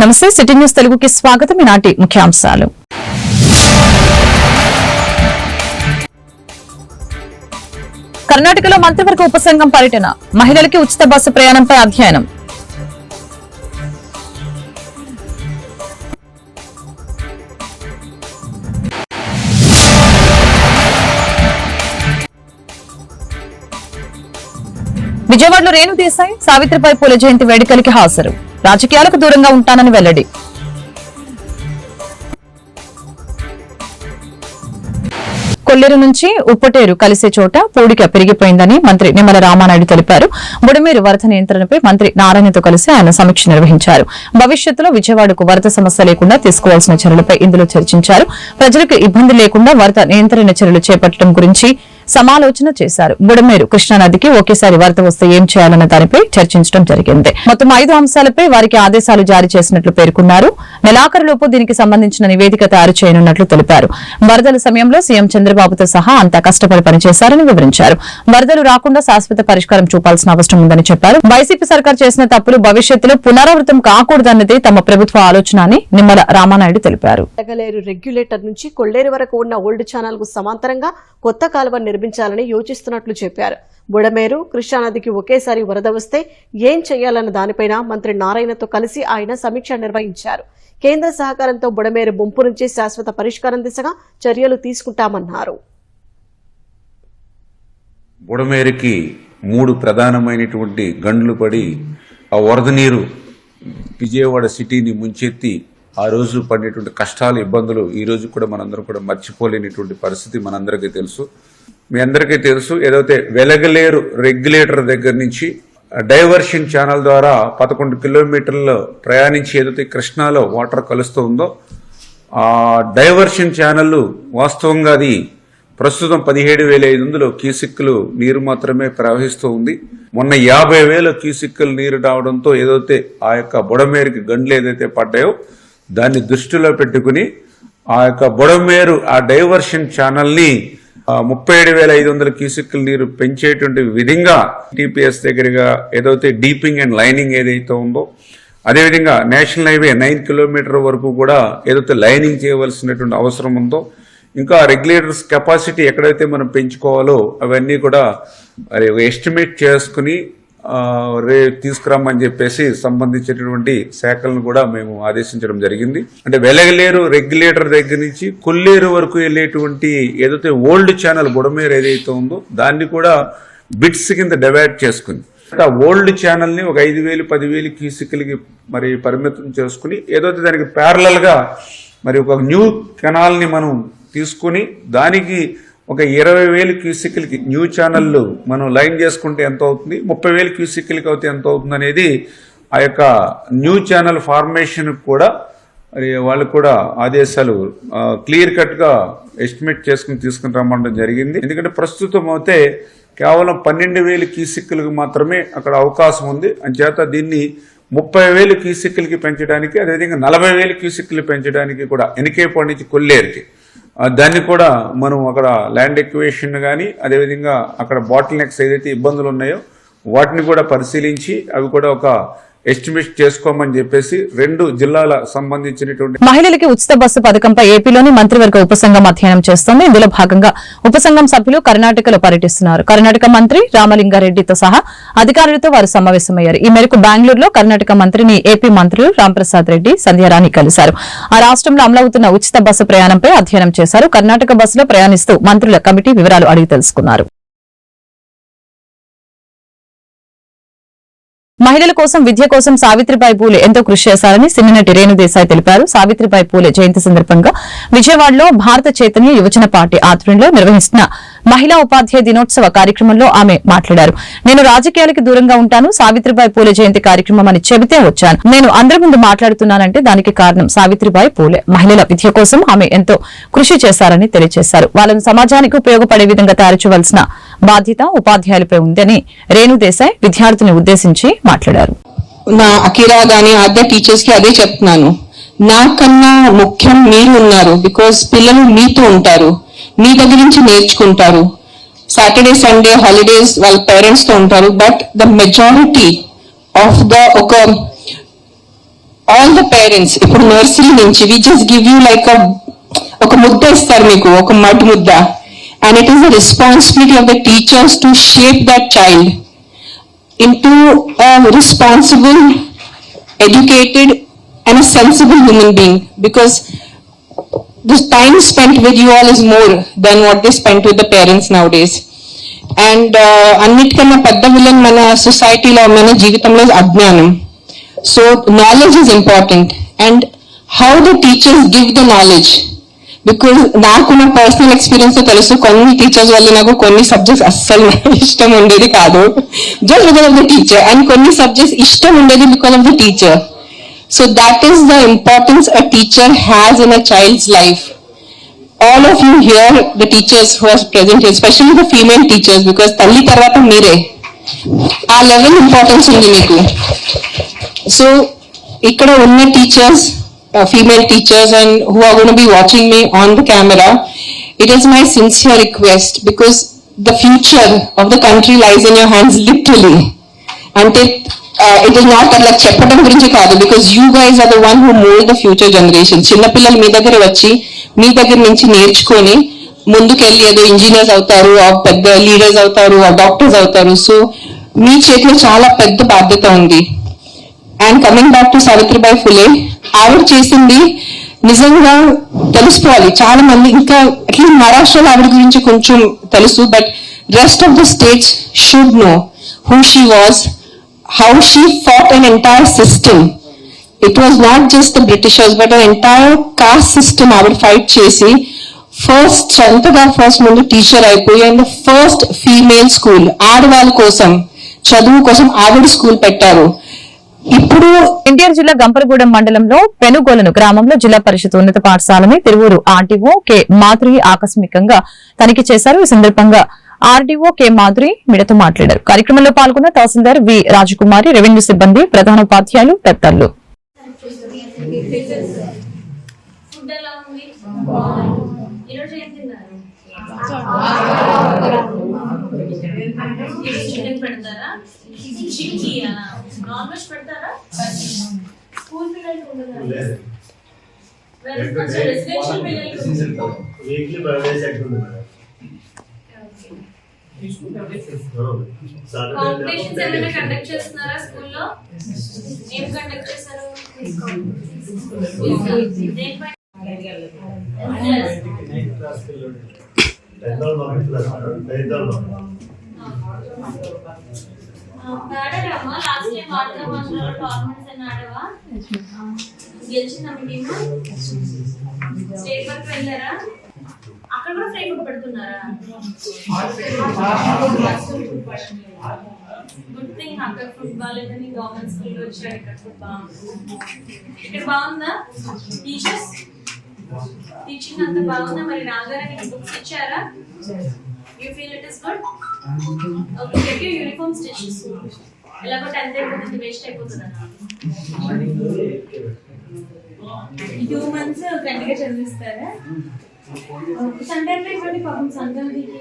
నమస్తే city news తెలుగుకి స్వాగతం. ఈనాటి ముఖ్యాంశాలు. కర్ణాటకలో మంత్రివర్గ ఉపసంఘం పర్యటన. మహిళలకి ఉచిత బస్సు ప్రయాణంపై అధ్యయనం. విజయవాడలో రేణు దేశాయ్ సావిత్రిపై పూల జయంతి వేడుకలకి హాజరు. రాజకీయాలకు దూరంగా ఉంటానని వెల్లడి. కొల్లేరు నుంచి ఉప్పటేరు కలిసే చోట పూడిక పెరిగిపోయిందని మంత్రి నిమ్మల రామానాయుడు తెలిపారు. బుడమేరు వరద నియంత్రణపై మంత్రి నారాయణతో కలిసి ఆయన సమీక్ష నిర్వహించారు. భవిష్యత్తులో విజయవాడకు వరద సమస్య లేకుండా తీసుకోవాల్సిన చర్యలపై ఇందులో చర్చించారు. ప్రజలకు ఇబ్బంది లేకుండా వరద నియంత్రణ చర్యలు చేపట్టడం గురించి సమాలోచన చేశారు. బుడమేరు కృష్ణానదికి ఒకేసారి వరద వస్తే ఏం చేయాలన్న దానిపై చర్చించడం జరిగింది. మొత్తం ఐదు అంశాలపై వారికి ఆదేశాలు జారీ చేసినట్లు పేర్కొన్నారు. నెలాఖరులోపు దీనికి సంబంధించిన నివేదిక తయారు చేయనున్నట్లు తెలిపారు. వరదల సమయంలో సీఎం చంద్రబాబుతో సహా అంతా కష్టపడి పనిచేశారని వివరించారు. వరదలు రాకుండా శాశ్వత పరిష్కారం చూపాల్సిన అవసరం ఉందని చెప్పారు. వైసీపీ సర్కార్ చేసిన తప్పులు భవిష్యత్తులో పునరావృతం కాకూడదన్నదే తమ ప్రభుత్వ ఆలోచన అని నిమ్మల రామానాయుడు తెలిపారు. రెగ్యులేటర్ నుంచి కొల్లేరు వరకు ఉన్న ఓల్డ్ ఛానల్కు సమాంతరంగా కొత్త కాలువ నిర్మించాలని యోచిస్తున్నట్లు చెప్పారు. బుడమేరు కృష్ణానదికి ఒకేసారి వరద వస్తే ఏం చేయాలన్న దానిపైన మంత్రి నారాయణతో కలిసి ఆయన సమీక్ష నిర్వహించారు. కేంద్ర సహకారంతో బుడమేరు ముంపు నుంచి శాశ్వత పరిష్కారం దిశగా చర్యలు తీసుకుంటామన్నారు. బుడమేరుకి మూడు ప్రధానమైనటువంటి గండ్లు పడి ఆ వరద నీరు విజయవాడ సిటీని ముంచెత్తి ఆ రోజు పడినటువంటి కష్టాలు ఇబ్బందులు ఈ రోజు కూడా మనందరం కూడా మర్చిపోలేనటువంటి పరిస్థితి మనందరికీ తెలుసు. మీ అందరికీ తెలుసు ఏదైతే వెలగలేరు రెగ్యులేటర్ దగ్గర నుంచి డైవర్షన్ ఛానల్ ద్వారా పదకొండు కిలోమీటర్లు ప్రయాణించి ఏదైతే కృష్ణాలో వాటర్ కలుస్తూ ఉందో ఆ డైవర్షన్ ఛానల్ వాస్తవంగా అది ప్రస్తుతం పదిహేడు వేల ఐదు వందలు క్యూసిక్కులు నీరు మాత్రమే ప్రవహిస్తూ ఉంది. మొన్న యాభై వేల క్యూసిక్కులు నీరు రావడంతో ఏదైతే ఆ యొక్క బుడమేరుకి గండ్లు ఏదైతే పడ్డాయో దాన్ని దృష్టిలో పెట్టుకుని ఆ యొక్క బుడమేరు ఆ డైవర్షన్ ఛానల్ని ముప్పై ఏడు వేల ఐదు వందల క్యూసెక్ల నీరు పెంచేటువంటి విధంగా టీపీఎస్ దగ్గరగా ఏదైతే డీపింగ్ అండ్ లైనింగ్ ఏదైతే ఉందో అదేవిధంగా నేషనల్ హైవే నైన్ కిలోమీటర్ వరకు కూడా ఏదైతే లైనింగ్ చేయవలసినటువంటి అవసరం ఉందో ఇంకా రెగ్యులేటర్స్ కెపాసిటీ ఎక్కడైతే మనం పెంచుకోవాలో అవన్నీ కూడా మరి ఎస్టిమేట్ చేసుకుని రే తీసుకురమ్మని చెప్పేసి సంబంధించినటువంటి శాఖలను కూడా మేము ఆదేశించడం జరిగింది. అంటే వెలగలేరు రెగ్యులేటర్ దగ్గర నుంచి కొల్లేరు వరకు వెళ్ళేటువంటి ఏదైతే ఓల్డ్ ఛానల్ బుడమేరు ఏదైతే ఉందో దాన్ని కూడా బిట్స్ కింద డివైడ్ చేసుకుంది. ఆ ఓల్డ్ ఛానల్ని ఒక ఐదు వేలు పదివేలు కీసుకలకి మరి పరిమితం చేసుకుని ఏదైతే దానికి ప్యారలల్గా మరి ఒక న్యూ కెనాల్ని మనం తీసుకుని దానికి ఒక ఇరవై వేలు క్యూసిక్లకి న్యూ ఛానళ్ళు మనం లైన్ చేసుకుంటే ఎంత అవుతుంది? ముప్పై వేలు క్యూసిక్లకి అయితే ఎంత అవుతుంది అనేది ఆ యొక్క న్యూ ఛానల్ ఫార్మేషన్ కూడా మరి కూడా ఆదేశాలు క్లియర్ కట్గా ఎస్టిమేట్ చేసుకుని తీసుకుని రమ్మడం జరిగింది. ఎందుకంటే ప్రస్తుతం అయితే కేవలం పన్నెండు వేలు క్యూసిక్కులకు మాత్రమే అక్కడ అవకాశం ఉంది. అంచేత దీన్ని ముప్పై వేలు క్యూసిక్కులకి పెంచడానికి అదేవిధంగా నలభై వేలు క్యూసిక్కులు పెంచడానికి కూడా ఎనికేపడి నుంచి కొల్లేరుకి దాన్ని కూడా మనం అక్కడ ల్యాండ్ ఎక్వేషన్ కానీ అదేవిధంగా అక్కడ బాటిల్ నెక్స్ ఏదైతే ఇబ్బందులు ఉన్నాయో వాటిని కూడా పరిశీలించి అవి కూడా ఒక ఎస్టిమేట్ చేసుకోమని చెప్పేసి రెండు జిల్లాల సంబంధించినటువంటి మహిళలకి ఉచిత బస్సు పథకంపై ఏపీలోని మంత్రివర్గ ఉపసంఘం అధ్యయనం చేస్తోంది. ఇందులో భాగంగా ఉపసంఘం సభ్యులు కర్ణాటకలో పర్యటిస్తున్నారు. కర్ణాటక మంత్రి రామలింగారెడ్డితో సహా అధికారులతో వారు సమావేశమయ్యారు. ఈ మేరకు బెంగళూరులో కర్ణాటక మంత్రిని ఏపీ మంత్రులు రాంప్రసాద్ రెడ్డి సంధ్యారాణి కలిశారు. ఆ రాష్ట్రంలో అమలవుతున్న ఉచిత బస్సు ప్రయాణంపై అధ్యయనం చేశారు. కర్ణాటక బస్సులో ప్రయాణిస్తూ మంత్రుల కమిటీ వివరాలు అడిగి తెలుసుకున్నారు. మహిళల కోసం విద్య కోసం సావిత్రిబాయి పూలే ఎంతో కృషి చేశారని సినినటి రేణుదేశాయ్ తెలిపారు. సావిత్రిబాయి పూలే జయంతి సందర్భంగా విజయవాడలో భారత చైతన్య యువజన పార్టీ ఆధ్వర్యంలో నిర్వహిస్తున్న మహిళా ఉపాధ్యాయ దినోత్సవ కార్యక్రమంలో ఆమె మాట్లాడారు. నేను రాజకీయాలకి దూరంగా ఉంటాను. సావిత్రిబాయి పూలే జయంతి కార్యక్రమం అని చెబితే వచ్చాను. నేను అందరి ముందు మాట్లాడుతున్నానంటే దానికి కారణం సావిత్రిబాయి పూలే. మహిళల విద్య కోసం ఆమె ఎంతో కృషి చేశారని తెలియజేశారు. వాళ్ళను సమాజానికి ఉపయోగపడే విధంగా తయారు చేయవలసిన బాధ్యత ఉపాధ్యాయులపై ఉందని రేణుదేశాయ్ విద్యార్థిని ఉద్దేశించి మాట్లాడారు. నా అఖిరా గానీ అదే టీచర్స్కి అదే చెప్తున్నాను. నాకన్నా ముఖ్యం మీరు ఉన్నారు బికాస్ పిల్లలు మీతో ఉంటారు. మీ దగ్గర నుంచి నేర్చుకుంటారు. సాటర్డే సండే హాలిడేస్ వాళ్ళ పేరెంట్స్తో ఉంటారు but the majority of the ఒక ఆల్ ద పేరెంట్స్ ఇప్పుడు నర్సరీ నుంచి we just give you like ఒక ముద్ద ఇస్తారు మీకు ఒక మటు ముద్ద. And it is the responsibility of the teachers to shape that child into a responsible, educated, and a sensible human being because the time spent with you all is more than what they spent with the parents nowadays. And అన్నిటికన్నా పెద్ద villain మన సొసైటీలో మన జీవితంలో అజ్ఞానం so knowledge is important and how the teachers give the knowledge Because నాకు నా personal ఎక్స్పీరియన్స్తో తెలుసు కొన్ని టీచర్స్ వల్ల నాకు కొన్ని సబ్జెక్ట్స్ అస్సలు ఇష్టం ఉండేది కాదు. Just because of the teacher and కొన్ని సబ్జెక్ట్స్ ఇష్టం ఉండేది because of the teacher so that is the importance a teacher has in a child's life all of you here, the teachers who are present here, especially the female teachers, because తల్లి తర్వాత మీరే. ఆ level importance ఉంది మీకు. So ఇక్కడ ఉన్న teachers female teachers and who are gonna be watching me on the camera it is my sincere request because the future of the country lies in your hands literally అంటే it is not అట్లా చెప్పడం గురించి కాదు because you guys are the one who mould the future generation చిన్నపిల్లలు మీ దగ్గర వచ్చి మీ దగ్గర నుంచి నేర్చుకొని ముందుకెళ్ళి ఏదో ఇంజనీర్స్ అవుతారు పెద్ద లీడర్స్ అవుతారు డాక్టర్స్ అవుతారు సో మీ చేతిలో చాలా పెద్ద బాధ్యత ఉంది and coming back to Savitribai Phule ఆవిడ చేసింది నిజంగా తెలుసుకోవాలి. చాలా మంది ఇంకా అట్లీస్ట్ మహారాష్ట్రలో ఆవిడ గురించి కొంచెం తెలుసు but rest of the states should know who she was how she fought an entire system it was not just the Britishers but an entire caste system ఆవిడ ఫైట్ చేసి ఫస్ట్ సొంతగా ఫస్ట్ ముందు teacher అయిపోయి and first female school ఆడవాళ్ళ కోసం చదువు కోసం ఆవిడ స్కూల్ పెట్టారు. ఇప్పుడు ఎన్టీఆర్ జిల్లా గంపలగూడెం మండలంలో పెనుగోలను గ్రామంలో జిల్లా పరిషత్ ఉన్నత పాఠశాలని తిరువూరు ఆర్టీఓ కె మాధురి ఆకస్మికంగా తనిఖీ చేశారు. ఈ సందర్భంగా ఆర్డీఓ కె మాధురి మీడియాతో మాట్లాడారు. కార్యక్రమంలో పాల్గొన్న తహసీల్దార్ వి రాజకుమారి రెవెన్యూ సిబ్బంది ప్రధాన ఉపాధ్యాయులు ఈరోజు ఏం తిన్నారు? ఈరోజు చికెన్ పెడతారా చిక్కీయా నాన్ వెజ్ పెడతారా స్కూల్ రెసిడెన్షియల్ వీక్లీ కాంపిటీషన్స్ ఏమైనా కండక్ట్ చేస్తున్నారా స్కూల్లో ఏం కండక్ట్ చేశారు దేనిపై వెళ్ళారా? అక్కడ కూడా ఫ్రీ పెడుతున్నారా? గుడ్ థింగ్ అక్కడ ఫుడ్ బాగాలేదని గవర్నమెంట్ స్కూల్ వచ్చారు ఇక్కడ ఫుడ్ బాగుంది ఇక్కడ బాగుందా? టీచర్స్ టీచింగ్ అంత బాగుందా? మరి బుక్స్ ఇచ్చారా? You feel it is good okay get you uniform stitches ఎలాగో టెన్త్ అయిపోతుంది వేస్ట్ అయిపోతుంది టూ మంత్స్ గట్టిగా చదివిస్తారా? ఇవ్వండి పాపం సంక్రాంతికి?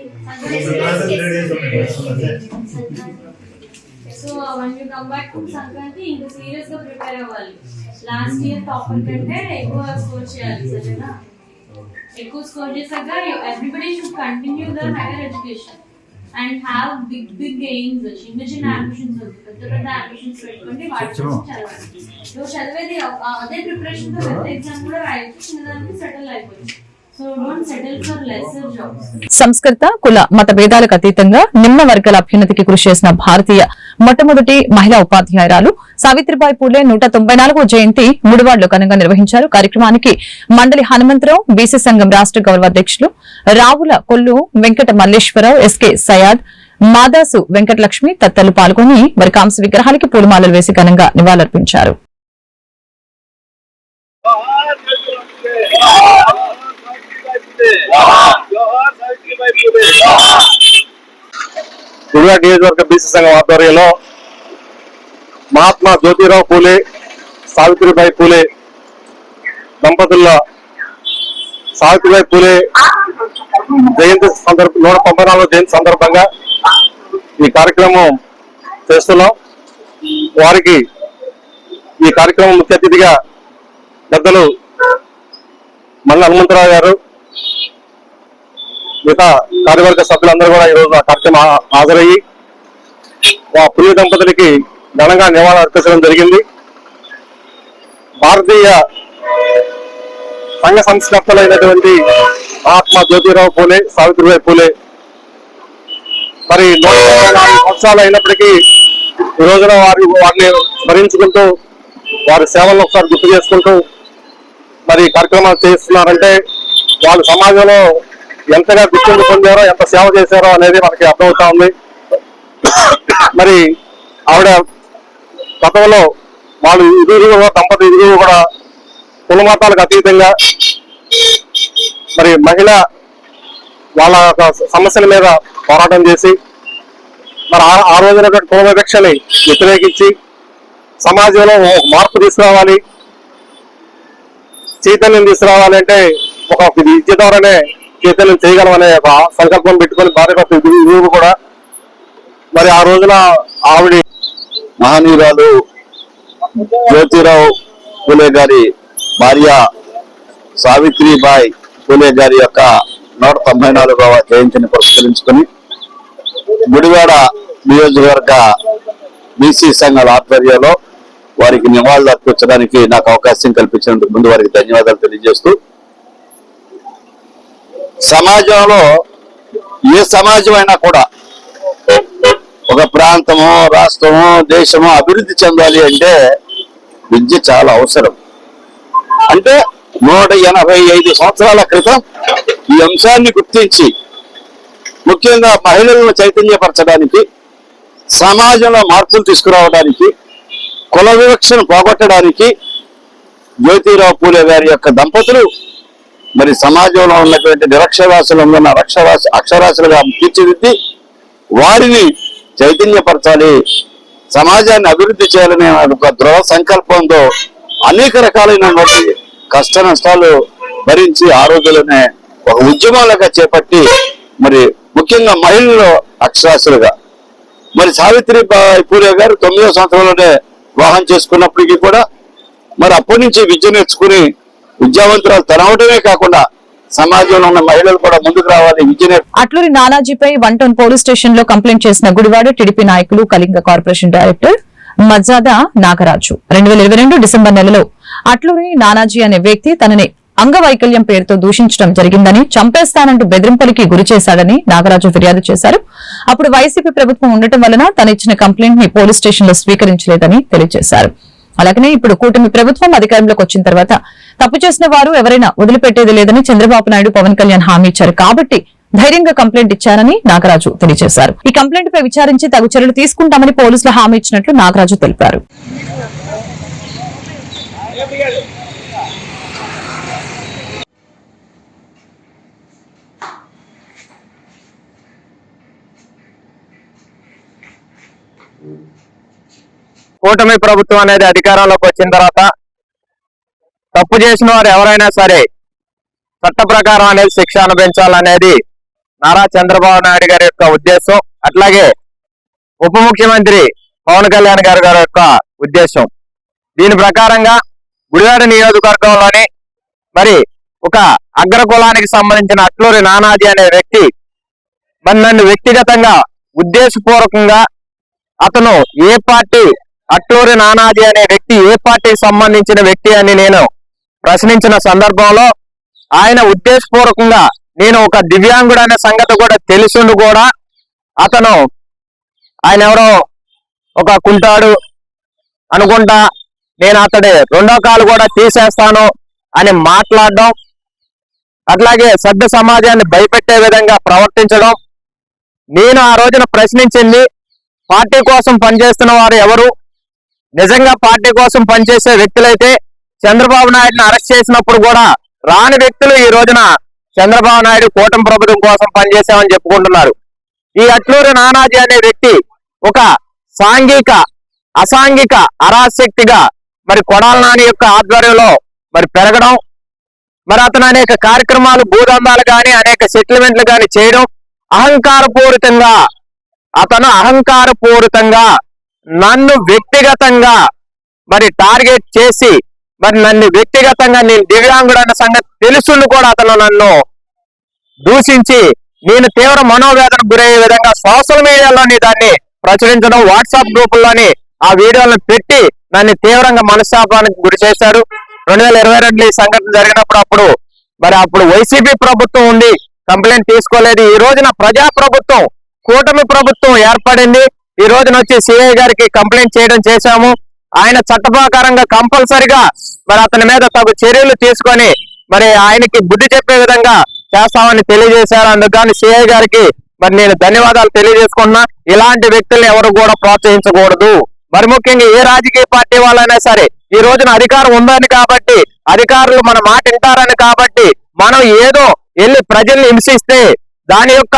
So when you come back to Sankranti. ఇంకా సీరియస్గా ప్రిపేర్ అవ్వాలి. లాస్ట్ ఇయర్ టాపర్ కంటే ఎక్కువ స్కోర్ చేయాలి సరేనా? ఎక్కువ స్కోర్ చేశాక everybody should continue the higher education and have big big aims చిన్న చిన్న అంబిషన్స్ వద్దు పెద్ద పెద్ద అంబిషన్స్ పెట్టుకోండి వాటి కోసం చదవండి నువ్వు చదివేది అదే ప్రిపరేషన్తో పెద్ద ఎగ్జామ్ కూడా రాయొచ్చు చిన్నదానికి సెటిల్ అయిపోయింది సంస్కృత కుల మత భేదాలకు అతీతంగా నిమ్న వర్గాల అభ్యున్నతికి కృషి చేసిన భారతీయ మొట్టమొదటి మహిళా ఉపాధ్యాయురాలు సావిత్రిబాయి పూలే నూట తొంభై నాలుగో జయంతి ముడివాడలో ఘనంగా నిర్వహించారు. కార్యక్రమానికి మండలి హనుమంతరావు బీసీ సంఘం రాష్ట్ర గౌరవ అధ్యక్షులు రావుల కొల్లు వెంకట మల్లేశ్వరరావు ఎస్కే సయాద్ మాదాసు వెంకటలక్ష్మి తదితరులు పాల్గొని వారి కాంస్య విగ్రహాలకి పూలమాలలు వేసి ఘనంగా నివాళులర్పించారు. గుడిగా నియోజకవర్గ బీసీ సంఘం ఆధ్వర్యంలో మహాత్మా జ్యోతిరావు పూలే సావిత్రిబాయి పూలే దంపతుల సావిత్రిబాయి పూలే జయంతి సందర్భ నూట తొంభై నాలుగు జయంతి సందర్భంగా ఈ కార్యక్రమం చేస్తున్నాం. వారికి ఈ కార్యక్రమం ముఖ్య అతిథిగా పెద్దలు మల్ల హనుమంతరావు గారు మిగతా కార్యవర్గ సభ్యులందరూ కూడా ఈరోజు ఆ కార్యక్రమం హాజరయ్యి ఆ పుణ్య దంపతులకి ఘనంగా నివాళులు అర్పించడం జరిగింది. భారతీయ సంఘ సంస్కర్తలైనటువంటి మహాత్మా జ్యోతిరావు పూలే సావిత్రిబాయి పూలే మరి నూట నాలుగు సంవత్సరాలు అయినప్పటికీ ఈ రోజున వారి వారిని స్మరించుకుంటూ వారి సేవలను ఒకసారి గుర్తు చేసుకుంటూ మరి కార్యక్రమాలు చేస్తున్నారంటే వాళ్ళు సమాజంలో ఎంతగా గుర్తింపు పొందారో ఎంత సేవ చేశారో అనేది మనకి అర్థమవుతా ఉంది. మరి ఆవిడ గతంలో వాళ్ళు ఇరువురు కూడా దంపతి ఇరువురు కూడా కులమతాలకు అతీతంగా మరి మహిళ వాళ్ళ యొక్క సమస్యల మీద పోరాటం చేసి మరి ఆ- ఆ రోజున కులవివక్షని వ్యతిరేకించి సమాజంలో మార్పు తీసుకురావాలి చైతన్యం తీసుకురావాలంటే ఒక విద్య ద్వారానే చైతన్యం చేయగలమనే ఒక సంకల్పం పెట్టుకొని భార్య భర్త కూడా మరి ఆ రోజున ఆవిడ మహనీయురాలు జ్యోతిరావు పూలే గారి భార్య సావిత్రిబాయ్ పూలే గారి యొక్క నూట తొంభై నాలుగవ జయంతిని పురస్కరించుకుని గుడివాడ నియోజకవర్గ బీసీ సంఘాల ఆధ్వర్యంలో వారికి నివాళులు అర్పించడానికి నాకు అవకాశం కల్పించినందుకు ముందు వారికి ధన్యవాదాలు తెలియజేస్తూ సమాజంలో ఏ సమాజం అయినా కూడా ఒక ప్రాంతము రాష్ట్రము దేశము అభివృద్ధి చెందాలి అంటే విద్య చాలా అవసరం. అంటే నూట ఎనభై ఐదు సంవత్సరాల క్రితం ఈ అంశాన్ని గుర్తించి ముఖ్యంగా మహిళలను చైతన్యపరచడానికి సమాజంలో మార్పులు తీసుకురావడానికి కుల వివక్షను పోగొట్టడానికి జ్యోతిరావు పూలే గారి యొక్క దంపతులు మరి సమాజంలో ఉన్నటువంటి నిరక్షరాస్యులను ఉన్న అక్షరాశ అక్షరాస్యులుగా తీర్చిదిద్ది వారిని చైతన్యపరచాలి సమాజాన్ని అభివృద్ధి చేయాలనే ఒక దృఢ సంకల్పంతో అనేక రకాలైనటువంటి కష్ట నష్టాలు భరించి ఆ ఒక ఉద్యమాలుగా చేపట్టి మరి ముఖ్యంగా మహిళలు అక్షరాస్యులుగా. మరి సావిత్రి పూలే గారు తొమ్మిదో సంవత్సరంలోనే వివాహం చేసుకున్నప్పటికీ కూడా మరి అప్పటి నుంచి విద్య నేర్చుకుని విద్యావంతురాలు తనవటమే కాకుండా సమాజంలో ఉన్న మహిళలు కూడా ముందుకు రావాలి. విద్య అట్లూరి నానాజీపై వన్ టౌన్ పోలీస్ స్టేషన్లో కంప్లైంట్ చేసిన గుడివాడ టీడీపీ నాయకులు కళింగ కార్పొరేషన్ డైరెక్టర్ మజాదా నాగరాజు. రెండు వేల ఇరవై రెండు డిసెంబర్ నెలలో అట్లూరి నానాజీ అనే వ్యక్తి తనని అంగవైకల్యం పేరుతో దూషించడం జరిగిందని చంపేస్తానంటూ బెదిరింపులకి గురి చేశాడని నాగరాజు ఫిర్యాదు చేశారు. అప్పుడు వైసీపీ ప్రభుత్వం ఉండటం వలన తను ఇచ్చిన కంప్లైంట్ని పోలీస్ స్టేషన్లో స్వీకరించలేదని తెలియజేశారు. అలాగనే ఇప్పుడు కూటమి ప్రభుత్వం అధికారంలోకి వచ్చిన తర్వాత తప్పు చేసిన వారు ఎవరైనా వదిలిపెట్టేది లేదని చంద్రబాబు నాయుడు పవన్ కళ్యాణ్ హామీ ఇచ్చారు. కాబట్టి ధైర్యంగా కంప్లైంట్ ఇచ్చారని నాగరాజు తెలియజేశారు. ఈ కంప్లైంట్ పై విచారించి తగు చర్యలు తీసుకుంటామని పోలీసులు హామీ ఇచ్చినట్లు నాగరాజు తెలిపారు. కూటమి ప్రభుత్వం అనేది అధికారంలోకి వచ్చిన తర్వాత తప్పు చేసిన వారు ఎవరైనా సరే చట్ట ప్రకారం అనేది శిక్ష అనుభవించాలనేది నారా చంద్రబాబు నాయుడు గారి యొక్క ఉద్దేశం. అట్లాగే ఉప ముఖ్యమంత్రి పవన్ కళ్యాణ్ గారి గారి యొక్క ఉద్దేశం. దీని ప్రకారంగా గుడివాడ నియోజకవర్గంలోని మరి ఒక అగ్ర కులానికి సంబంధించిన అట్లూరి నానాజీ అనే వ్యక్తి మరి నన్ను వ్యక్తిగతంగా ఉద్దేశపూర్వకంగా అతను ఏ పార్టీ అట్లూరి నానాజీ అనే వ్యక్తి ఏ పార్టీకి సంబంధించిన వ్యక్తి అని నేను ప్రశ్నించిన సందర్భంలో ఆయన ఉద్దేశపూర్వకంగా నేను ఒక దివ్యాంగుడు అనే సంగతి కూడా తెలుసుండు కూడా. అతను ఆయన ఎవరో ఒక కుంటాడు అనుకుంటా నేను అతడి రెండో కాలు కూడా తీసేస్తాను అని మాట్లాడడం అట్లాగే సభ్య సమాజాన్ని భయపెట్టే విధంగా ప్రవర్తించడం. నేను ఆ రోజున ప్రశ్నించింది పార్టీ కోసం పనిచేస్తున్న వారు ఎవరు? నిజంగా పార్టీ కోసం పనిచేసే వ్యక్తులైతే చంద్రబాబు నాయుడుని అరెస్ట్ చేసినప్పుడు కూడా రాని వ్యక్తులు ఈ రోజున చంద్రబాబు నాయుడు కూటమి ప్రభుత్వం కోసం పనిచేశామని చెప్పుకుంటున్నారు. ఈ అట్లూరి నానాజీ అనే వ్యక్తి ఒక సాంఘిక అసాంఘిక అరాశక్తిగా మరి కొడాల నాని యొక్క ఆధ్వర్యంలో మరి పెరగడం మరి అతను అనేక కార్యక్రమాలు భూదందాలు కానీ అనేక సెటిల్మెంట్లు కానీ చేయడం అహంకారపూరితంగా అతను అహంకారపూరితంగా నన్ను వ్యక్తిగతంగా మరి టార్గెట్ చేసి మరి నన్ను వ్యక్తిగతంగా నేను దివ్యాంగుడు అన్న సంగతి తెలుసును కూడా అతను నన్ను దూషించి నేను తీవ్ర మనోవేదన గురయ్యే విధంగా సోషల్ మీడియాలోని దాన్ని ప్రచురించడం వాట్సాప్ గ్రూపుల్లోని ఆ వీడియోలను పెట్టి నన్ను తీవ్రంగా మనస్తాపానికి గురి చేశారు. రెండు వేల ఇరవై రెండులో ఈ సంఘటన జరిగినప్పుడు అప్పుడు మరి అప్పుడు వైసీపీ ప్రభుత్వం ఉంది కంప్లైంట్ తీసుకోలేదు. ఈ రోజున ప్రజా ప్రభుత్వం కూటమి ప్రభుత్వం ఏర్పడింది. ఈ రోజున వచ్చి సిఐ గారికి కంప్లైంట్ చేయడం చేశాము. ఆయన చట్టప్రకారంగా కంపల్సరిగా మరి అతని మీద తగు చర్యలు తీసుకొని మరి ఆయనకి బుద్ధి చెప్పే విధంగా చేస్తామని తెలియజేశారు. అందుకని సిఐ గారికి మరి నేను ధన్యవాదాలు తెలియజేసుకున్నా ఇలాంటి వ్యక్తుల్ని ఎవరు కూడా ప్రోత్సహించకూడదు. మరి ముఖ్యంగా ఏ రాజకీయ పార్టీ వాళ్ళైనా సరే ఈ రోజున అధికారం ఉందని కాబట్టి అధికారులు మన మాట వింటారని కాబట్టి మనం ఏదో వెళ్ళి ప్రజల్ని హింసిస్తే దాని యొక్క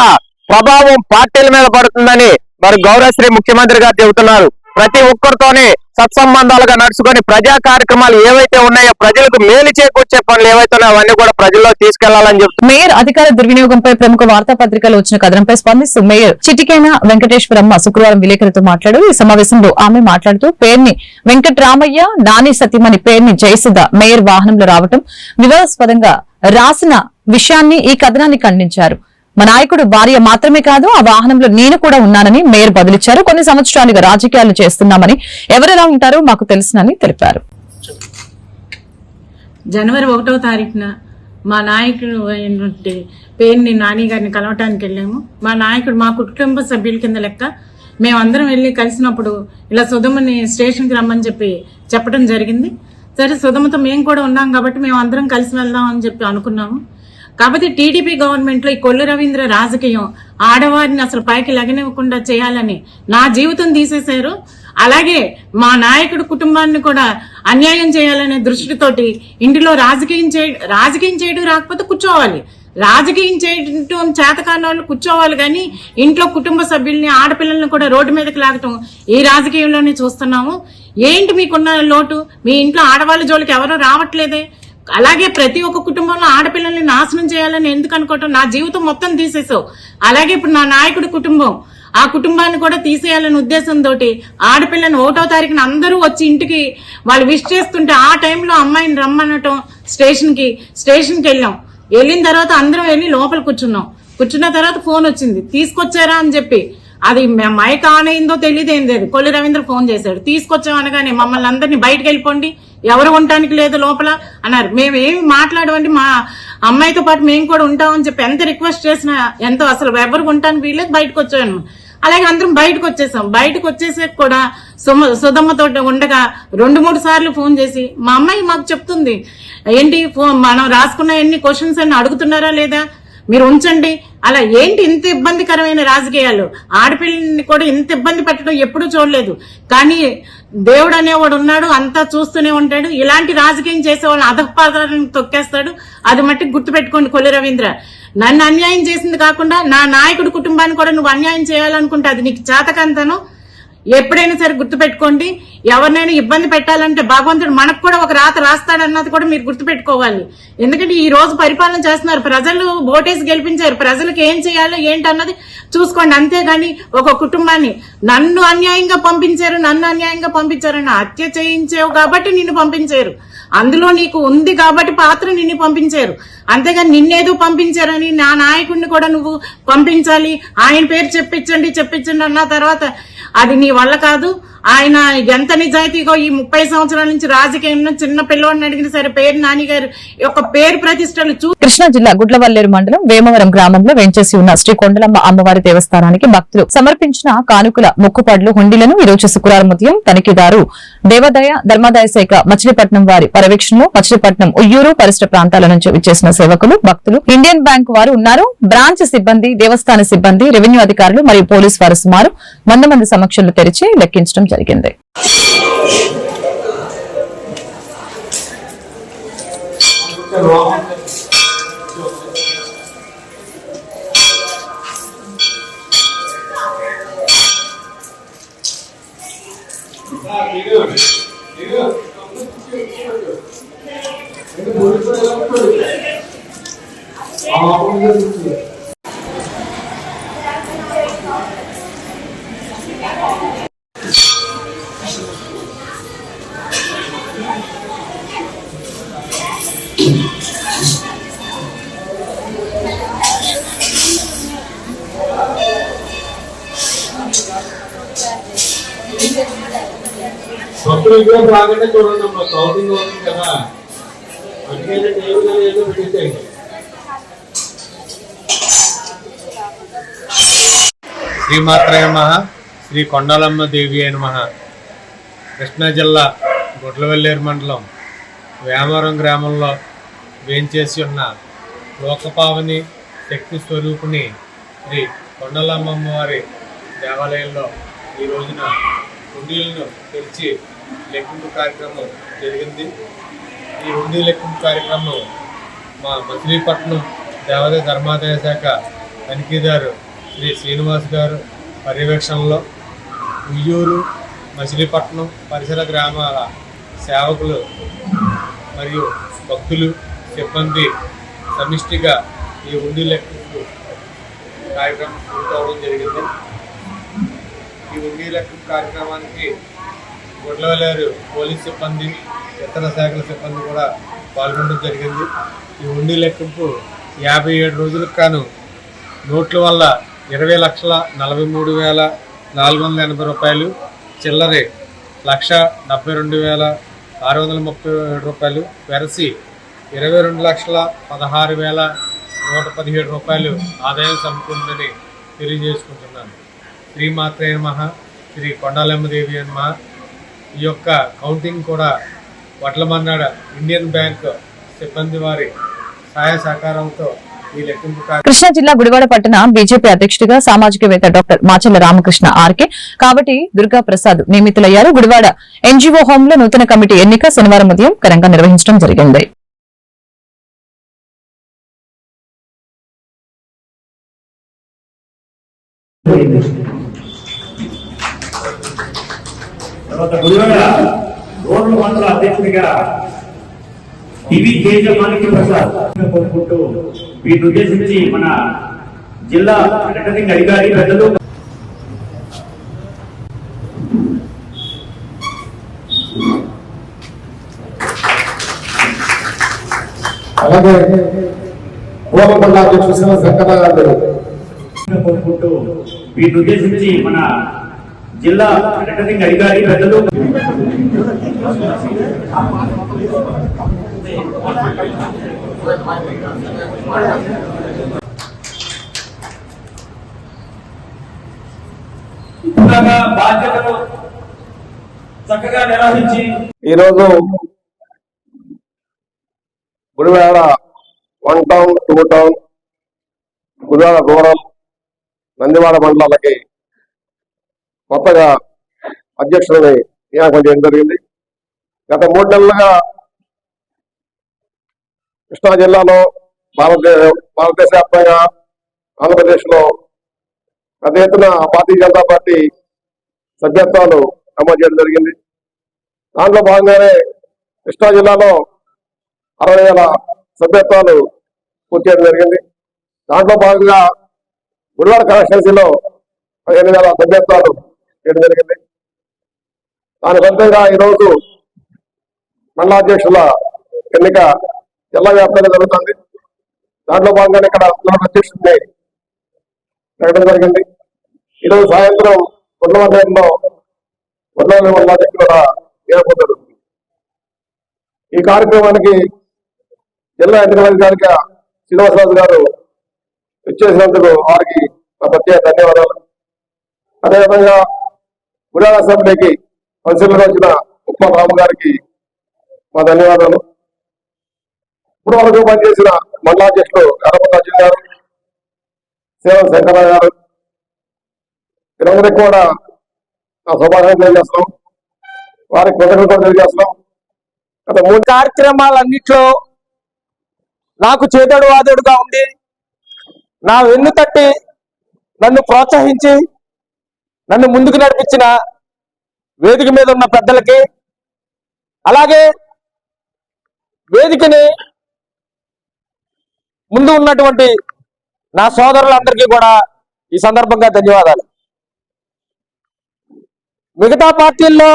ప్రభావం పార్టీల మీద పడుతుందని మరి గౌరవశ్రీ ముఖ్యమంత్రి గారు చెబుతున్నారు. ప్రతి ఒక్కరితోనే సత్సంబంధాలుగా నడుచుకొని ప్రజా కార్యక్రమాలు ఏవైతే ఉన్నాయో ప్రజలకు మేలు చేకూర్చే పనులు ఏవైతే ఉన్నాయో అవన్నీ కూడా ప్రజల్లో తీసుకెళ్ళాలని చెప్తున్నారు మేయర్ అధికార దుర్వినియోగంపై ప్రముఖ వార్తాపత్రికలు వచ్చిన కథనంపై స్పందిస్తూ మేయర్ చిటికేన వెంకటేశ్వరమ్మ శుక్రవారం విలేకరులతో మాట్లాడారు ఈ సమావేశంలో ఆమె మాట్లాడుతూ పేర్ని వెంకటరామయ్య నాని సతీమణి పేర్ని జయసుధ మేయర్ వాహనంలో రావటం వివాదాస్పదంగా రాసిన విషయాన్ని ఈ కథనాన్ని ఖండించారు. మా నాయకుడు భార్య మాత్రమే కాదు ఆ వాహనంలో నేను కూడా ఉన్నానని మేయర్ బదిలిచ్చారు. కొన్ని సంవత్సరాలుగా రాజకీయాలు చేస్తున్నామని ఎవరెలా ఉంటారో మాకు తెలుసునని తెలిపారు. జనవరి ఒకటవ తారీఖున మా నాయకుడు అయినటువంటి పేరుని నాని గారిని కలవటానికి వెళ్ళాము. మా నాయకుడు మా కుటుంబ సభ్యుల కింద లెక్క మేమందరం వెళ్ళి కలిసినప్పుడు ఇలా సుధమ్మని స్టేషన్కి రమ్మని చెప్పి చెప్పడం జరిగింది. సరే సుధమ్మతో మేము కూడా ఉన్నాం కాబట్టి మేము అందరం కలిసి వెళ్దాం అని చెప్పి అనుకున్నాము. కాబట్టి టీడీపీ గవర్నమెంట్లో ఈ కొల్లు రవీంద్ర రాజకీయం ఆడవారిని అసలు పైకి లగనివ్వకుండా చేయాలని నా జీవితం తీసేశారు. అలాగే మా నాయకుడు కుటుంబాన్ని కూడా అన్యాయం చేయాలనే దృష్టితోటి ఇంటిలో రాజకీయం చే రాజకీయం చేయడం రాకపోతే కూర్చోవాలి. రాజకీయం చేయటం చేతకాని వాళ్ళు కూర్చోవాలి కానీ ఇంట్లో కుటుంబ సభ్యుల్ని ఆడపిల్లల్ని కూడా రోడ్డు మీదకి లాగటం ఈ రాజకీయంలోనే చూస్తున్నాము. ఏంటి మీకున్న లోటు? మీ ఇంట్లో ఆడవాళ్ళ జోలికి ఎవరో రావట్లేదే? అలాగే ప్రతి ఒక్క కుటుంబంలో ఆడపిల్లల్ని నాశనం చేయాలని ఎందుకు అనుకోవటం నా జీవితం మొత్తం తీసేసావు. అలాగే ఇప్పుడు నా నాయకుడి కుటుంబం. ఆ కుటుంబాన్ని కూడా తీసేయాలనే ఉద్దేశంతో ఆడపిల్లని ఒకటో తారీఖున అందరూ వచ్చి ఇంటికి వాళ్ళు విష్ చేస్తుంటే ఆ టైంలో అమ్మాయిని రమ్మనటం స్టేషన్కి స్టేషన్కి వెళ్ళాం. వెళ్ళిన తర్వాత అందరం వెళ్ళి లోపల కూర్చున్నాం. కూర్చున్న తర్వాత ఫోన్ వచ్చింది. తీసుకొచ్చారా అని చెప్పి అది మైక్ ఆన్ అయిందో తెలియదేం లేదు. కొల్లి రవీంద్ర ఫోన్ చేశాడు. తీసుకొచ్చాం అనగానే మమ్మల్ని అందరినీ బయటకు వెళ్ళిపోండి. ఎవరు ఉండటానికి లేదు లోపల అన్నారు. మేము ఏమి మాట్లాడమండి మా అమ్మాయితో పాటు మేము కూడా ఉంటామని చెప్పి ఎంత రిక్వెస్ట్ చేసినా ఎంతో అసలు ఎవరు ఉండటానికి వీళ్ళేది బయటకు వచ్చాను. అలాగే అందరం బయటకు వచ్చేసాం. బయటకు వచ్చేసాక కూడా సుమ సుధమ్మతో ఉండగా రెండు మూడు సార్లు ఫోన్ చేసి మా అమ్మాయి మాకు చెప్తుంది. ఏంటి మనం రాసుకున్న ఎన్ని క్వశ్చన్స్ అన్ని అడుగుతున్నారా లేదా? మీరు ఉంచండి. అలా ఏంటి ఇంత ఇబ్బందికరమైన రాజకీయాలు? ఆడపిల్లని కూడా ఇంత ఇబ్బంది పెట్టడం ఎప్పుడూ చూడలేదు. కానీ దేవుడు అనేవాడు ఉన్నాడు అంతా చూస్తూనే ఉంటాడు. ఇలాంటి రాజకీయం చేసే వాళ్ళని అధపాదాలను తొక్కేస్తాడు. అది మట్టి గుర్తుపెట్టుకోండి కొల్లి రవీంద్ర. నన్ను అన్యాయం చేసింది కాకుండా నా నాయకుడి కుటుంబాన్ని కూడా నువ్వు అన్యాయం చేయాలనుకుంటే అది నీకు చేతకంతను. ఎప్పుడైనా సరే గుర్తుపెట్టుకోండి. ఎవరినైనా ఇబ్బంది పెట్టాలంటే భగవంతుడు మనకు కూడా ఒక రాత రాస్తాడన్నది కూడా మీరు గుర్తుపెట్టుకోవాలి. ఎందుకంటే ఈ రోజు పరిపాలన చేస్తున్నారు. ప్రజలు ఓటేసి గెలిపించారు. ప్రజలకు ఏం చేయాలో ఏంటన్నది చూసుకోండి. అంతేగాని ఒక కుటుంబాన్ని నన్ను అన్యాయంగా పంపించారు నన్ను అన్యాయంగా పంపించారని హత్య చేయించావు కాబట్టి నిన్ను పంపించారు. అందులో నీకు ఉంది కాబట్టి పాత్ర నిన్ను పంపించారు. అంతేగాని నిన్నేదో పంపించారని నా నాయకుడిని కూడా నువ్వు పంపించాలి. ఆయన పేరు చెప్పించండి చెప్పించండి అన్న తర్వాత అది నీ వల్ల కాదు. ఆయన ఎంత నిజాయితీగా ఈ ముప్పై సంవత్సరాల నుంచి రాజకీయంలో చిన్న పిల్లవాడిని అడిగిన సరే పేరు నాని గారు యొక్క పేరు ప్రతిష్టలు చూ కృష్ణా జిల్లా గుడ్లవల్లేరు మండలం వేమవరం గ్రామంలో వెంచేసి ఉన్న శ్రీ కొండలమ్మ అమ్మవారి దేవస్థానానికి భక్తులు సమర్పించిన కానుకల ముక్కుపడ్లు హుండీలను ఈరోజు శుక్రవారం ఉదయం తనిఖీదారు దేవాదాయ ధర్మాదాయ శాఖ మచిలీపట్నం వారి పర్యవేక్షణలో మచిలీపట్నం ఉయ్యూరు పరిసర ప్రాంతాల నుంచి విచ్చేసిన సేవకులు భక్తులు. ఇండియన్ బ్యాంక్ వారు ఉన్నారు. బ్రాంచ్ సిబ్బంది దేవస్థాన సిబ్బంది రెవెన్యూ అధికారులు మరియు పోలీసు వారు సుమారు వంద మంది సమక్షంలో తెరిచి లెక్కించడం സംസാരിക്കുന്നത് ആ భక్తులు ఇంకా బాగానే చూడండి అమ్మా. కౌంటింగ్ అవుతుంది కదా. అందుకని టేబుల్ ఏదో పెట్టేసేయండి. శ్రీమాత్రయ మహ శ్రీ కొండాలమ్మ దేవి అయిన మహా కృష్ణా జిల్లా గుడ్లవెల్లేరు మండలం వేమవరం గ్రామంలో వేంచేసి ఉన్న లోకపావని శక్తి స్వరూపిణి శ్రీ కొండలమ్మమ్మ వారి దేవాలయంలో ఈ రోజున హుండీలను తెరిచి లెక్కింపు కార్యక్రమం జరిగింది. ఈ హుండీ లెక్కింపు కార్యక్రమం మా మచిలీపట్నం దేవాదాయ ధర్మాదాయ శాఖ తనిఖీదారు శ్రీ శ్రీనివాస్ గారు పర్యవేక్షణలో. ఉయ్యూరు మచిలీపట్నం పరిసర గ్రామాల సేవకులు మరియు భక్తులు సిబ్బంది సమిష్టిగా ఈ ఉండి లెక్కింపు కార్యక్రమం పూర్తవడం జరిగింది. ఈ ఉండి లెక్కింపు కార్యక్రమానికి గుడ్లవలేరు పోలీస్ సిబ్బంది ఇతర శాఖల సిబ్బంది కూడా పాల్గొనడం జరిగింది. ఈ ఉండి లెక్కింపు యాభై ఏడు రోజులకు కాను నోట్ల వల్ల ఇరవై లక్షల నలభై మూడు వేల నాలుగు వందల ఎనభై రూపాయలు చిల్లరే లక్ష డెబ్బై రెండు వేల ఆరు వందల ముప్పై ఏడు రూపాయలు వెరసి ఇరవై రెండు లక్షల పదహారు వేల నూట పదిహేడు రూపాయలు ఆదాయం సమకూరిందని తెలియజేసుకుంటున్నాను. శ్రీమాత్రే మహా శ్రీ కొండాలమ్మదేవి అని మహా ఈ యొక్క కౌంటింగ్ కూడా వడ్లమన్నాడ ఇండియన్ బ్యాంక్ సిబ్బంది వారి సహాయ సహకారంతో కృష్ణా జిల్లా గుడివాడ పట్టణ బీజేపీ అధ్యక్షుడిగా సామాజికవేత్త డాక్టర్ మాచల్ల రామకృష్ణ ఆర్కే. కాబట్టి దుర్గా ప్రసాద్ నియమితులయ్యారు. గుడివాడ ఎన్జీఓ హోమ్లో నూతన కమిటీ ఎన్నిక శనివారం ఉదయం ఘనంగా నిర్వహించడం జరిగింది. తర్వాత గుడివాడ రోడ్ల మండల అధ్యక్షుడిగా టివి తేజ మాణిక్య ప్రసాద్ కోరుకుంటూ వీటిని ఉద్దేశించి మన జిల్లా రిటర్నింగ్ అధికారి పెద్దలు అలాగే అధ్యక్షుడు శ్రీనివాస్ గారు. కోరుకుంటూ వీటిని ఉద్దేశించి మన జిల్లా రిటర్నింగ్ అధికారి పెద్దలు. బాధ్యతలు చక్కగా నిర్వహించి ఈరోజు Gudivada one town two town Gudivada rural Nandivada మండలాలకి కొత్తగా అధ్యక్షులని నియామకం చేయడం జరిగింది. గత మూడు నెలలుగా కృష్ణా జిల్లాలో భారతదేశ భారతదేశ వ్యాప్తంగా ఆంధ్రప్రదేశ్లో పెద్ద ఎత్తున భారతీయ జనతా పార్టీ సభ్యత్వాలు నమోదు చేయడం జరిగింది. దాంట్లో భాగంగానే కృష్ణా జిల్లాలో అరవై వేల సభ్యత్వాలు పూర్తి చేయడం జరిగింది. దాంట్లో భాగంగా గుడివాడ కాన్స్టిట్యున్సీలో పదిహేను వేల సభ్యత్వాలు చేయడం జరిగింది దాని ఫలితంగా ఈరోజు మండలాధ్యక్షుల ఎన్నిక జిల్లా వ్యాప్తంగా జరుగుతుంది. దాంట్లో భాగంగానే ఇక్కడ నూతన అధ్యక్షుడిని పెట్టడం జరిగింది. ఈరోజు సాయంత్రం గుడ్లవాడలో గుడ్లవాడ మండలాధ్యక్షుల కూడా ఈ కార్యక్రమానికి జిల్లా ఎన్నికల అధికారిగా శ్రీనివాసరాజు గారు ఇచ్చేసినందుకు వారికి ప్రత్యేక ధన్యవాదాలు. అదేవిధంగా గుడాల అసెంబ్లీకి పరిశీలన వచ్చిన ఉప్ప రాము గారికి మా ధన్యవాదాలు. ఇప్పుడు వరకు పనిచేసిన మండలాధ్యక్షులు గణపతాజీ గారు సేవల శంకరరావు గారు వీరందరికీ కూడా నా శుభాకాంక్షలు తెలియజేస్తున్నాం. వారికి కృతజ్ఞతలు తెలియజేస్తున్నాం. గత మూడు కార్యక్రమాలన్నిట్లో నాకు చేదోడు వాదడుగా ఉండి నా వెన్ను తట్టి నన్ను ప్రోత్సహించి నన్ను ముందుకు నడిపించిన వేదిక మీద ఉన్న పెద్దలకి అలాగే వేదికని ముందు ఉన్నటువంటి నా సోదరులందరికీ కూడా ఈ సందర్భంగా ధన్యవాదాలు. మిగతా పార్టీల్లో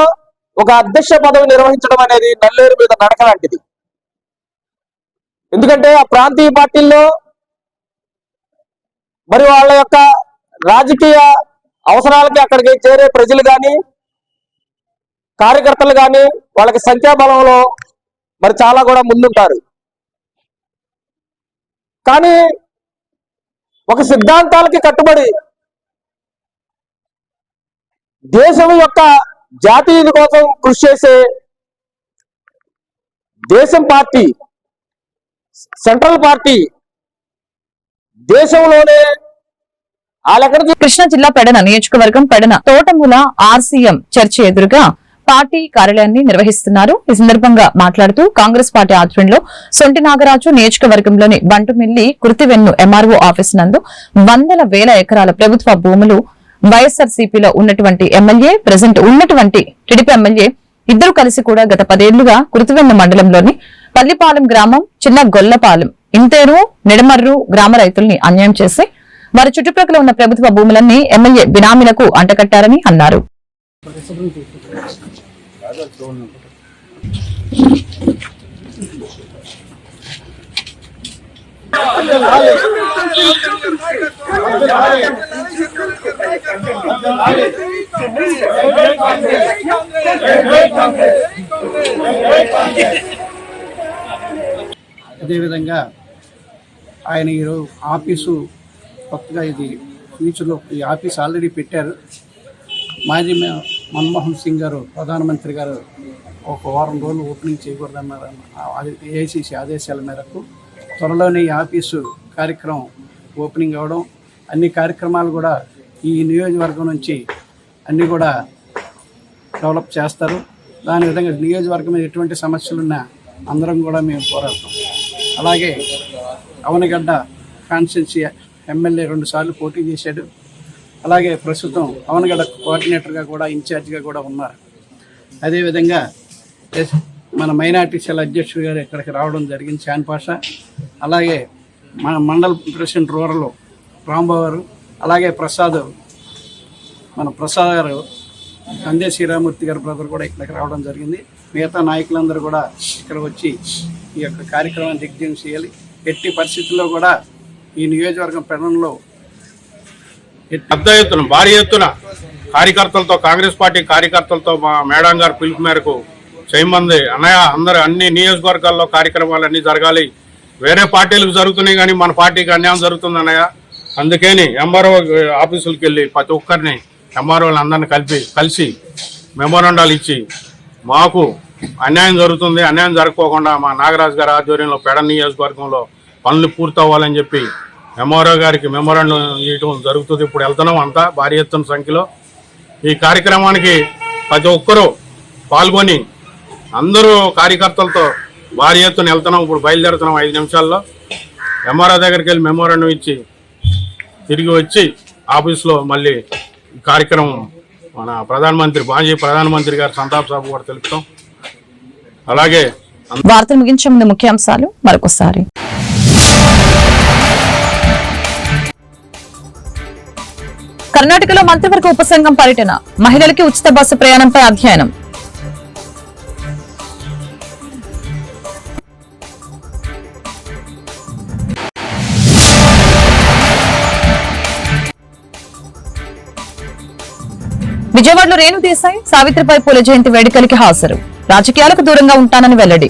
ఒక అధ్యక్ష పదవి నిర్వహించడం అనేది నల్లేరు మీద నడక లాంటిది. ఎందుకంటే ఆ ప్రాంతీయ పార్టీల్లో మరి వాళ్ళ యొక్క రాజకీయ అవసరాలకి అక్కడికి చేరే ప్రజలు కానీ కార్యకర్తలు కానీ వాళ్ళకి సంఖ్యాబలంలో మరి చాలా కూడా ముందుంటారు. కానీ ఒక సిద్ధాంతాలకి కట్టుబడి దేశం యొక్క జాతీయుల కోసం కృషి చేసే దేశం పార్టీ సెంట్రల్ పార్టీ దేశంలోనే వాళ్ళెక్కడ కృష్ణా జిల్లా పెడన నియోజకవర్గం పెడన తోటమూల ఆర్సీఎం చర్చి ఎదురుగా పార్టీ కార్యాలయాన్ని నిర్వహిస్తున్నారు. ఈ సందర్భంగా మాట్లాడుతూ కాంగ్రెస్ పార్టీ ఆధ్వర్యంలో సొంటి నాగరాజు నియోజకవర్గంలోని బంటుమిల్లి కుర్తివెన్ను ఎంఆర్ఓ ఆఫీస్ నందు వందల వేల ఎకరాల ప్రభుత్వ భూములు వైఎస్ఆర్సీపీలో ఉన్నటువంటి ఎమ్మెల్యే ప్రజెంట్ ఉన్నటువంటి టీడీపీ ఎమ్మెల్యే ఇద్దరు కలిసి కూడా గత పదేళ్ళుగా కుర్తివెన్ను మండలంలోని పల్లిపాలెం గ్రామం చిన్న గొల్లపాలెం ఇంతేరు నిడమర్రు గ్రామ రైతుల్ని అన్యాయం చేసి వారి చుట్టుప్రక్కల ఉన్న ప్రభుత్వ భూములన్నీ ఎమ్మెల్యే బినామీలకు అంటకట్టారని అన్నారు. అదేవిధంగా ఆయన ఈరోజు ఆఫీసు కొత్తగా ఇది ఫ్యూచర్లో ఈ ఆఫీస్ ఆల్రెడీ పెట్టారు. మాజీ మన్మోహన్ సింగ్ గారు ప్రధానమంత్రి గారు ఒక వారం రోజులు ఓపెనింగ్ చేయకూడదన్నారు. ఏఐసిసి ఆదేశాల మేరకు త్వరలోనే ఈ ఆఫీసు కార్యక్రమం ఓపెనింగ్ అవ్వడం అన్ని కార్యక్రమాలు కూడా ఈ నియోజకవర్గం నుంచి అన్నీ కూడా డెవలప్ చేస్తారు. దాని విధంగా నియోజకవర్గం మీద ఎటువంటి సమస్యలున్నా అందరం కూడా మేము పోరాడతాం. అలాగే అవనగడ్డ కాన్స్టిట్యున్సీ ఎమ్మెల్యే రెండుసార్లు పోటీ చేశాడు. అలాగే ప్రస్తుతం అవనగడ కోఆర్డినేటర్గా కూడా ఇన్ఛార్జ్గా కూడా ఉన్నారు. అదేవిధంగా ఎస్ మన మైనార్టీ సెల్ అధ్యక్షుడు గారు ఇక్కడికి రావడం జరిగింది శాన్ పాషా. అలాగే మన మండల్ ప్రెసిడెంట్ రూరల్ రాంబాబు అలాగే ప్రసాద్ మన ప్రసాద్ గారు సందే శ్రీరామూర్తి గారి బ్రదర్ కూడా ఇక్కడికి రావడం జరిగింది. మిగతా నాయకులందరూ కూడా ఇక్కడ వచ్చి ఈ యొక్క కార్యక్రమాన్ని దిగ్విజయం చేయాలి. ఎట్టి పరిస్థితుల్లో కూడా ఈ నియోజకవర్గం పెనంలో పెద్ద ఎత్తున భారీ ఎత్తున కార్యకర్తలతో కాంగ్రెస్ పార్టీ కార్యకర్తలతో మా మేడం గారు పిలుపు మేరకు చేయమంది అన్నయ్య అందరూ అన్ని నియోజకవర్గాల్లో కార్యక్రమాలు అన్నీ జరగాలి. వేరే పార్టీలకు జరుగుతున్నాయి కానీ మన పార్టీకి అన్యాయం జరుగుతుంది అన్నయ్య. అందుకని ఎంఆర్ఓ ఆఫీసులకు వెళ్ళి ప్రతి ఒక్కరిని ఎంఆర్ఓలు అందరిని కలిపి కలిసి మెమోరాండాలు ఇచ్చి మాకు అన్యాయం జరుగుతుంది. అన్యాయం జరగకోకుండా మా నాగరాజు గారి ఆధ్వర్యంలో పెడ నియోజకవర్గంలో పనులు పూర్తవ్వాలని చెప్పి ఎంఆర్ఓ గారికి మెమోరాండం ఇవ్వడం జరుగుతుంది. ఇప్పుడు వెళ్తున్నాం అంతా భారీ ఎత్తున సంఖ్యలో. ఈ కార్యక్రమానికి ప్రతి ఒక్కరూ పాల్గొని అందరూ కార్యకర్తలతో భారీ ఎత్తున వెళ్తున్నాం. ఇప్పుడు బయలుదేరుతున్నాం ఐదు నిమిషాల్లో. ఎంఆర్ఓ దగ్గరికి వెళ్ళి మెమోరాండం ఇచ్చి తిరిగి వచ్చి ఆఫీస్లో మళ్ళీ కార్యక్రమం మన ప్రధానమంత్రి మాజీ ప్రధానమంత్రి గారు సంతాప్ సాబు కూడా తెలుపుతాం. అలాగే వార్తలు ముగించే ముందు ముఖ్యాంశాలు మరొకసారి. కర్ణాటకలో మంత్రివర్గ ఉపసంఘం పర్యటన. మహిళలకి ఉచిత బస్సు ప్రయాణంపై అధ్యయనం. విజయవాడలో రేణుదేశాయ్ సావిత్రిబాయి పూల జయంతి వేడుకలకి హాజరు. రాజకీయాలకు దూరంగా ఉంటానని వెల్లడి.